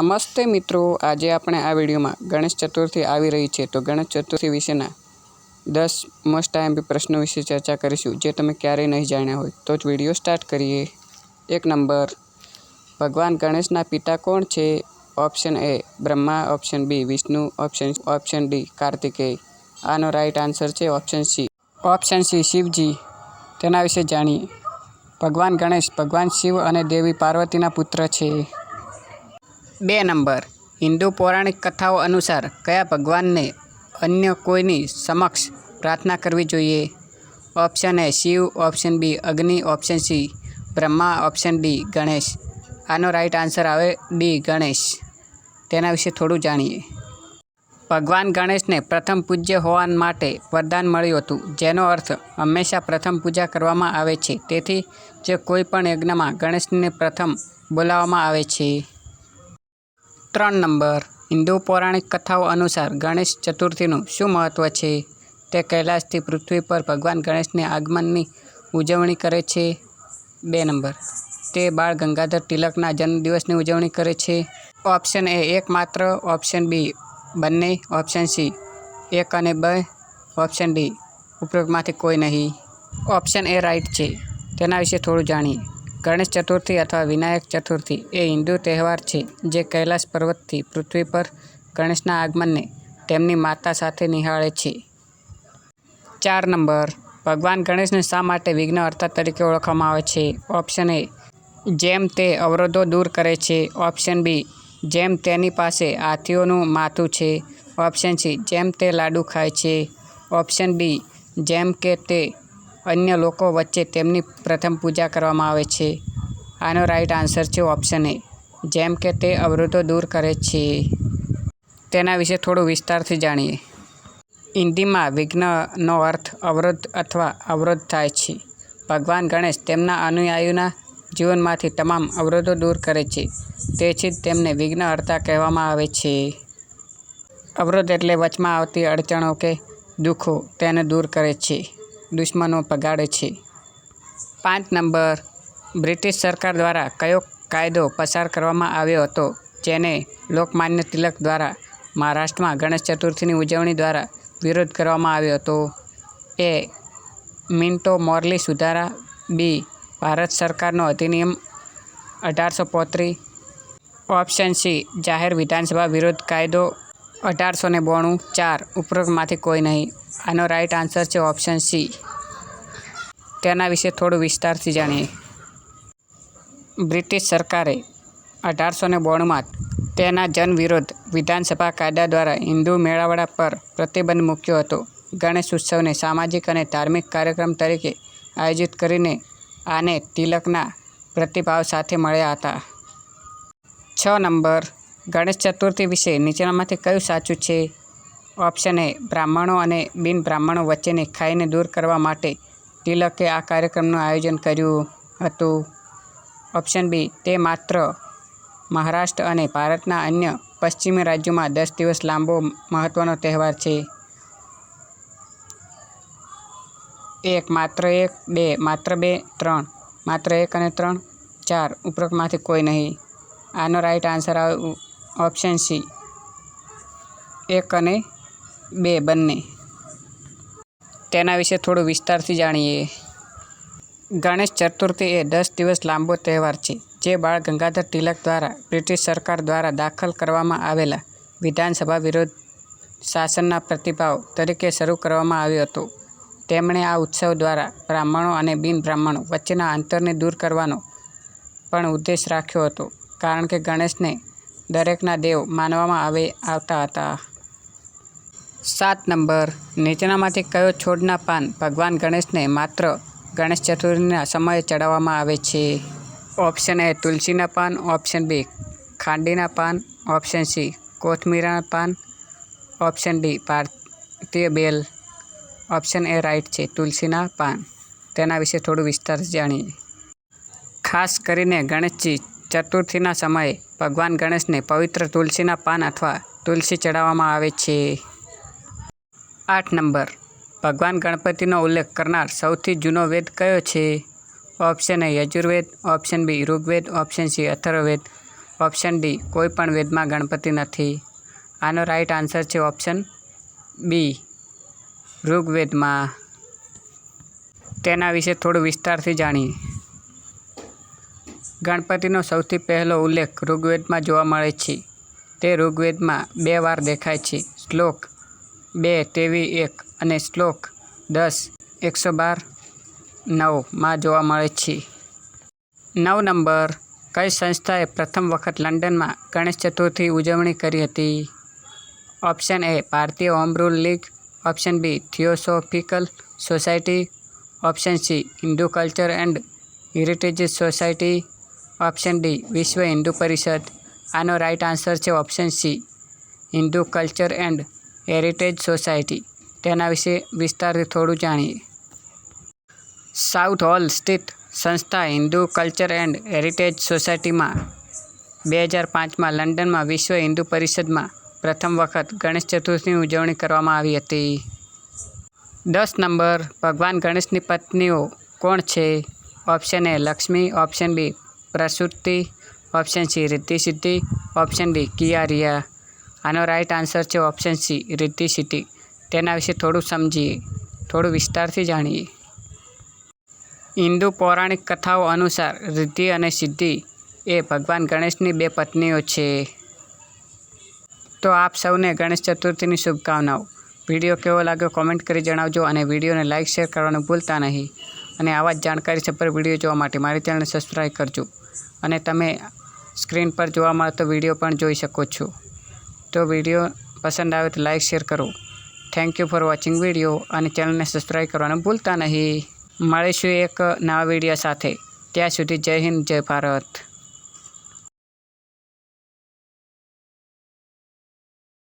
નમસ્તે મિત્રો, આજે આપણે આ વિડીયોમાં ગણેશ ચતુર્થી આવી રહી છે. તો ગણેશ ચતુર્થી વિશેના દસ મોસ્ટ આઈએમપી પ્રશ્નો વિશે ચર્ચા કરીશું, જે તમે ક્યારેય નહીં જાણ્યા હોય. તો જ વીડિયો સ્ટાર્ટ કરીએ. એક નંબર, ભગવાન ગણેશના પિતા કોણ છે? Option A Brahma. Option B Vishnu. Option option D Kartikeya. આનો રાઈટ આન્સર છે option C option C Shivji. તેના વિશે જાણીએ. ભગવાન ગણેશ, ભગવાન શિવ અને દેવી પાર્વતીના પુત્ર છે. બે નંબર. હિન્દુ પૌરાણિક કથાઓ અનુસાર કયા ભગવાનને અન્ય કોઈની સમક્ષ પ્રાર્થના કરવી જોઈએ? Option A Shiv, option B Agni, option C Brahma, option D Ganesh. આનો રાઈટ આન્સર આવે ડી ગણેશ. તેના વિશે થોડું જાણીએ. ભગવાન ગણેશને પ્રથમ પૂજ્ય હોવા માટે વરદાન મળ્યું હતું, જેનો અર્થ હંમેશા પ્રથમ પૂજા કરવામાં આવે છે. તેથી, જે કોઈ પણ યજ્ઞમાં ગણેશને પ્રથમ બોલાવવામાં આવે છે. ત્રણ નંબર. હિન્દુ પૌરાણિક કથાઓ અનુસાર ગણેશ ચતુર્થીનું શું મહત્ત્વ છે? તે કૈલાસથી પૃથ્વી પર ભગવાન ગણેશને આગમનની ઉજવણી કરે છે. બે નંબર. તે બાળ ગંગાધર તિલકના જન્મદિવસની ઉજવણી કરે છે. ઓપ્શન એ એકમાત્ર, ઓપ્શન બી બંને, ઓપ્શન સી એક અને બે, ઓપ્શન ડી ઉપરોક્તમાંથી કોઈ નહીં. ઓપ્શન એ રાઈટ છે. તેના વિશે થોડું જાણીએ. ગણેશ ચતુર્થી અથવા વિનાયક ચતુર્થી એ હિન્દુ તહેવાર છે જે કૈલાસ પર્વતથી પૃથ્વી પર ગણેશના આગમનને તેમની માતા સાથે નિહાળે છે. ચાર નંબર. ભગવાન ગણેશને શા માટે વિઘ્નહર્તા તરીકે ઓળખવામાં આવે છે? ઓપ્શન એ, જેમ તે અવરોધો દૂર કરે છે. ઓપ્શન બી, જેમ તેની પાસે હાથીઓનું માથું છે. ઓપ્શન સી, જેમ તે લાડુ ખાય છે. ઓપ્શન ડી, જેમ કે તે અન્ય લોકો વચ્ચે તેમની પ્રથમ પૂજા કરવામાં આવે છે. આનો રાઈટ આન્સર છે ઓપ્શન એ જેમ કે તે અવરોધો દૂર કરે છે. તેના વિશે થોડું વિસ્તારથી જાણીએ. હિન્દીમાં વિઘ્નનો અર્થ અવરોધ અથવા અવરોધ થાય છે. ભગવાન ગણેશ તેમના અનુયાયીઓના જીવનમાંથી તમામ અવરોધો દૂર કરે છે. તેથી જ તેમને વિઘ્નહર્તા કહેવામાં આવે છે. અવરોધ એટલે વચમાં આવતી અડચણો કે દુઃખો તેને દૂર કરે છે. દુશ્મનો ભગાડે છે. પાંચ નંબર. બ્રિટિશ સરકાર દ્વારા કયો કાયદો પસાર કરવામાં આવ્યો હતો, જેને લોકમાન્ય તિલક દ્વારા મહારાષ્ટ્રમાં ગણેશ ચતુર્થીની ઉજવણી દ્વારા વિરોધ કરવામાં આવ્યો હતો? એ. મિન્ટો મોરલી સુધારા. બી. ભારત સરકારનો અધિનિયમ અઢારસો પોત્રીસ ઓપ્શન સી. જાહેર વિધાનસભા વિરોધ કાયદો અઢારસો ને બોણું. ચાર. ઉપરોક્તમાંથી કોઈ નહીં. આનો રાઈટ આન્સર છે ઓપ્શન સી તેના વિશે થોડું વિસ્તારથી જાણીએ. બ્રિટિશ સરકારે અઢારસો ને બોણમાં તેના જનવિરોધ વિધાનસભા કાયદા દ્વારા હિન્દુ મેળાવડા પર પ્રતિબંધ મૂક્યો હતો. ગણેશ ઉત્સવને સામાજિક અને ધાર્મિક કાર્યક્રમ તરીકે આયોજિત કરીને આને તિલકના પ્રતિભાવ સાથે મળ્યા હતા. છ નંબર, ગણેશ ચતુર્થી વિશે નીચેનામાંથી કયું સાચું છે? ઓપ્શન એ બ્રાહ્મણો અને બિન બ્રાહ્મણો વચ્ચેની ખાઈને દૂર કરવા માટે તિલકે આ કાર્યક્રમનું આયોજન કર્યું હતું. ઓપ્શન બી, તે માત્ર મહારાષ્ટ્ર અને ભારતના અન્ય પશ્ચિમી રાજ્યોમાં દસ દિવસ લાંબો મહત્ત્વનો તહેવાર છે. એક, માત્ર એક, બે, માત્ર બે, ત્રણ, માત્ર એક અને ત્રણ, ચાર ઉપરોક્તમાંથી કોઈ નહીં. આનો રાઈટ આન્સર ઓપ્શન સી એક અને બે, બંને. તેના વિશે થોડું વિસ્તારથી જાણીએ. ગણેશ ચતુર્થી એ દસ દિવસ લાંબો તહેવાર છે, જે બાળ ગંગાધર તિલક દ્વારા બ્રિટિશ સરકાર દ્વારા દાખલ કરવામાં આવેલા વિધાનસભા વિરોધ શાસનના પ્રતિભાવ તરીકે શરૂ કરવામાં આવ્યો હતો. તેમણે આ ઉત્સવ દ્વારા બ્રાહ્મણો અને બિન બ્રાહ્મણો વચ્ચેના અંતરને દૂર કરવાનો પણ ઉદ્દેશ રાખ્યો હતો, કારણ કે ગણેશને દરેકના દેવ માનવામાં આવે, આવતા હતા. સાત નંબર. નીચેનામાંથી કયો છોડના પાન ભગવાન ગણેશને માત્ર ગણેશ ચતુર્થીના સમયે ચડાવવામાં આવે છે? ઓપ્શન એ તુલસીના પાન, ઓપ્શન બી ખાંડીના પાન, ઓપ્શન સી કોથમીરના પાન, ઓપ્શન ડી ભારતીય બેલ, ઓપ્શન એ રાઈટ છે તુલસીના પાન. તેના વિશે થોડું વિસ્તાર જાણીએ. ખાસ કરીને ગણેશજી ચતુર્થીના સમયે ભગવાન ગણેશને પવિત્ર તુલસીના પાન અથવા તુલસી ચડાવવામાં આવે છે. આઠ નંબર. ભગવાન ગણપતિનો ઉલ્લેખ કરનાર સૌથી જૂનો વેદ કયો છે? Option A Yajurveda, option B Rigveda, option C Atharvaveda, option D કોઈ પણ વેદમાં ગણપતિ નથી. આનો રાઈટ આન્સર છે ઓપ્શન બી, ઋગ્વેદમાં. તેના વિશે થોડું વિસ્તારથી જાણીએ. ગણપતિનો સૌથી પહેલો ઉલ્લેખ ઋગ્વેદમાં જોવા મળે છે. તે ઋગ્વેદમાં બે વાર દેખાય છે. શ્લોક બે તેવી એક અને શ્લોક દસ, એકસો બાર નવમાં જોવા મળે છે. નવ નંબર, કઈ સંસ્થાએ પ્રથમ વખત લંડનમાં ગણેશ ચતુર્થી ઉજવણી કરી હતી? Option A Bharatiya home league, option B theosophical society, option C Hindu culture and heritage society, option D Vishwa Hindu Parishad. આનો રાઈટ આન્સર છે option C Hindu culture and heritage society. તેના વિશે વિસ્તારથી થોડું જાણીએ. સાઉથ હોલ સ્થિત સંસ્થા Hindu culture and heritage સોસાયટીમાં બે હજાર પાંચમાં લંડનમાં વિશ્વ હિન્દુ પરિષદમાં પ્રથમ વખત ગણેશ ચતુર્થીની ઉજવણી કરવામાં આવી હતી. દસ નંબર, ભગવાન ગણેશની પત્નીઓ કોણ છે? Option A Lakshmi, option B Prasuti, option C Riddhi Siddhi option D કિયારિયા. આનો રાઈટ આન્સર છે ઓપ્શન સી રિદ્ધિ સિદ્ધિ. તેના વિશે થોડું સમજીએ, થોડું વિસ્તારથી જાણીએ. હિન્દુ પૌરાણિક કથાઓ અનુસાર રિદ્ધિ અને સિદ્ધિ એ ભગવાન ગણેશની બે પત્નીઓ છે. તો આપ સૌને ગણેશ ચતુર્થીની શુભકામનાઓ. વીડિયો કેવો લાગ્યો કોમેન્ટ કરી જણાવજો અને વિડીયોને લાઇક શેર કરવાનું ભૂલતા નહીં. અને આવા જ જાણકારી સભર વીડિયો જોવા માટે મારી ચેનલને સબસ્ક્રાઈબ કરજો. અને તમે સ્ક્રીન પર જોવા મળતો વીડિયો પણ જોઈ શકો છો. તો વીડિયો પસંદ આવે તો લાઇક શેર કરો. Thank you for watching video અને ચેનલને સબસ્ક્રાઈબ કરવાનું ભૂલતા નહીં. મળીશું એક નવા વીડિયો સાથે. ત્યાં સુધી જય હિન્દ, જય ભારત.